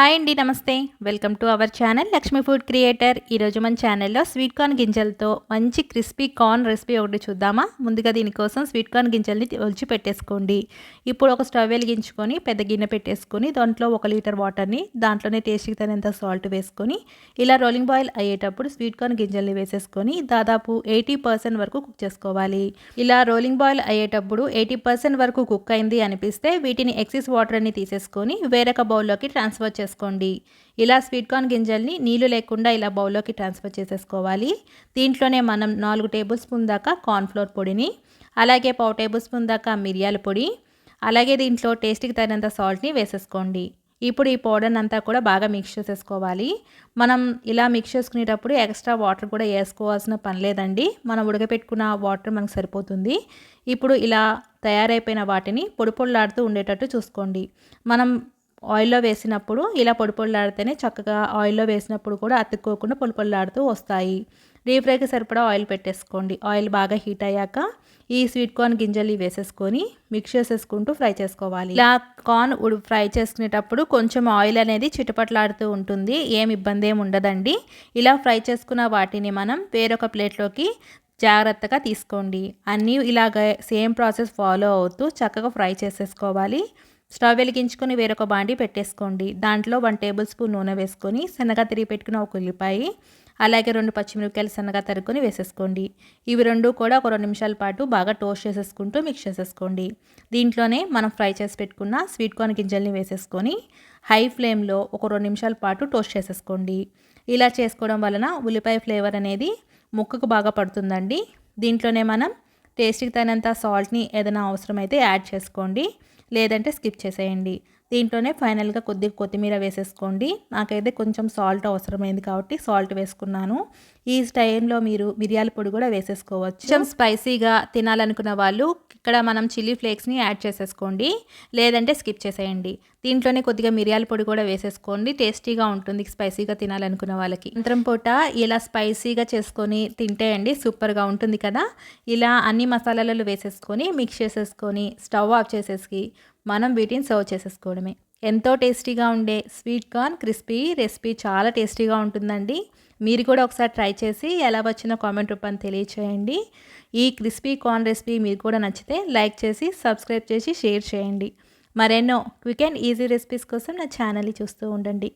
Hi అండి నమస్తే. Welcome to our channel Lakshmi food creator. ఈరోజు మన ఛానల్లో స్వీట్ కార్న్ గింజలతో మంచి క్రిస్పీ కార్న్ రెసిపీ ఒకటి చూద్దామా? ముందుగా దీనికోసం స్వీట్ కార్న్ గింజల్ని ఒలిచి పెట్టేసుకోండి. ఇప్పుడు ఒక స్టవ్ వెలిగించుకొని పెద్ద గిన్నె పెట్టేసుకొని దాంట్లో ఒక లీటర్ వాటర్ని దాంట్లోనే టేస్ట్కి తగినంత సాల్ట్ వేసుకొని ఇలా రోలింగ్ బాయిల్ అయ్యేటప్పుడు స్వీట్ కార్న్ గింజల్ని వేసేసుకొని దాదాపు ఎయిటీ పర్సెంట్ వరకు కుక్ చేసుకోవాలి. ఇలా రోలింగ్ బాయిల్ అయ్యేటప్పుడు ఎయిటీ పర్సెంట్ వరకు కుక్ అయింది అనిపిస్తే వీటిని ఎక్సెస్ వాటర్ని తీసేసుకొని వేరొక బౌల్లోకి ట్రాన్స్ఫర్ చేసుకోండి. ఇలా స్వీట్ కార్న్ గింజల్ని నీళ్ళు లేకుండా ఇలా బౌల్లోకి ట్రాన్స్ఫర్ చేసేసుకోవాలి. దీంట్లోనే మనం నాలుగు టేబుల్ స్పూన్ దాకా కార్న్ఫ్లోర్ పొడిని అలాగే పావు టేబుల్ స్పూన్ దాకా మిరియాల పొడి అలాగే దీంట్లో టేస్ట్కి తగినంత సాల్ట్ని వేసేసుకోండి. ఇప్పుడు ఈ పౌడర్ని అంతా కూడా బాగా మిక్స్ చేసేసుకోవాలి. మనం ఇలా మిక్స్ చేసుకునేటప్పుడు ఎక్స్ట్రా వాటర్ కూడా వేసుకోవాల్సిన పని లేదండి. మనం ఉడకపెట్టుకున్న వాటర్ మనకు సరిపోతుంది. ఇప్పుడు ఇలా తయారైపోయిన వాటిని పొడి పొడిలాడుతూ ఉండేటట్టు చూసుకోండి. మనం ఆయిల్లో వేసినప్పుడు ఇలా పొడి పొడిలాడితేనే చక్కగా ఆయిల్లో వేసినప్పుడు కూడా అతుక్కోకుండా పొడి పొడిలాడుతూ వస్తాయి. డీప్ ఫ్రైకి సరిపడా ఆయిల్ పెట్టేసుకోండి. ఆయిల్ బాగా హీట్ అయ్యాక ఈ స్వీట్ కార్న్ గింజలు వేసేసుకొని మిక్స్ చేసేసుకుంటూ ఫ్రై చేసుకోవాలి. ఇలా కార్న్ ఫ్రై చేసుకునేటప్పుడు కొంచెం ఆయిల్ అనేది చిటపట్లాడుతూ ఉంటుంది. ఏం ఇబ్బంది ఏమి ఉండదండి. ఇలా ఫ్రై చేసుకున్న వాటిని మనం వేరొక ప్లేట్లోకి జాగ్రత్తగా తీసుకోండి. అన్నీ ఇలాగ సేమ్ ప్రాసెస్ ఫాలో అవుతూ చక్కగా ఫ్రై చేసేసుకోవాలి. స్టవ్ వెలిగించుకొని వేరొక బాండి పెట్టేసుకోండి. దాంట్లో వన్ టేబుల్ స్పూన్ నూనె వేసుకొని సన్నగా తిరిగి పెట్టుకున్న ఒక ఉల్లిపాయ అలాగే రెండు పచ్చిమిరపకాయలు సన్నగా తరుకొని వేసేసుకోండి. ఇవి రెండు కూడా ఒక రెండు నిమిషాల పాటు బాగా టోస్ట్ చేసేసుకుంటూ మిక్స్ చేసేసుకోండి. దీంట్లోనే మనం ఫ్రై చేసి పెట్టుకున్న స్వీట్ కార్న్ గింజల్ని వేసేసుకొని హై ఫ్లేమ్లో ఒక రెండు నిమిషాల పాటు టోస్ట్ చేసేసుకోండి. ఇలా చేసుకోవడం వలన ఉల్లిపాయ ఫ్లేవర్ అనేది ముక్కకు బాగా పడుతుందండి. దీంట్లోనే మనం టేస్ట్కి తగినంత సాల్ట్ని ఏదైనా అవసరమైతే యాడ్ చేసుకోండి. లేదంటే స్కిప్ చేసేయండి. దీంట్లోనే ఫైనల్గా కొద్దిగా కొత్తిమీర వేసేసుకోండి. నాకైతే కొంచెం సాల్ట్ అవసరమైంది కాబట్టి సాల్ట్ వేసుకున్నాను. ఈ టైంలో మీరు మిరియాల పొడి కూడా వేసేసుకోవచ్చు. కొంచెం స్పైసీగా తినాలనుకున్న వాళ్ళు ఇక్కడ మనం చిల్లీ ఫ్లేక్స్ని యాడ్ చేసేసుకోండి. లేదంటే స్కిప్ చేసేయండి. దీంట్లోనే కొద్దిగా మిరియాల పొడి కూడా వేసేసుకోండి. టేస్టీగా ఉంటుంది స్పైసీగా తినాలనుకున్న వాళ్ళకి. అంతరం పూట ఇలా స్పైసీగా చేసుకొని తింటే అండి సూపర్గా ఉంటుంది కదా. ఇలా అన్ని మసాలాలు వేసేసుకొని మిక్స్ చేసేసుకొని స్టవ్ ఆఫ్ చేసేసి మనం వీటిని సర్వ్ చేసేసుకోవడమే. ఎంతో టేస్టీగా ఉండే స్వీట్ కార్న్ క్రిస్పీ రెసిపీ చాలా టేస్టీగా ఉంటుందండి. మీరు కూడా ఒకసారి ట్రై చేసి ఎలా వచ్చినా కామెంట్ రూపాన్ని తెలియచేయండి. ఈ క్రిస్పీ కార్న్ రెసిపీ మీరు కూడా నచ్చితే లైక్ చేసి సబ్స్క్రైబ్ చేసి షేర్ చేయండి. మరెన్నో క్విక్ అండ్ ఈజీ రెసిపీస్ కోసం నా ఛానల్ని చూస్తూ ఉండండి.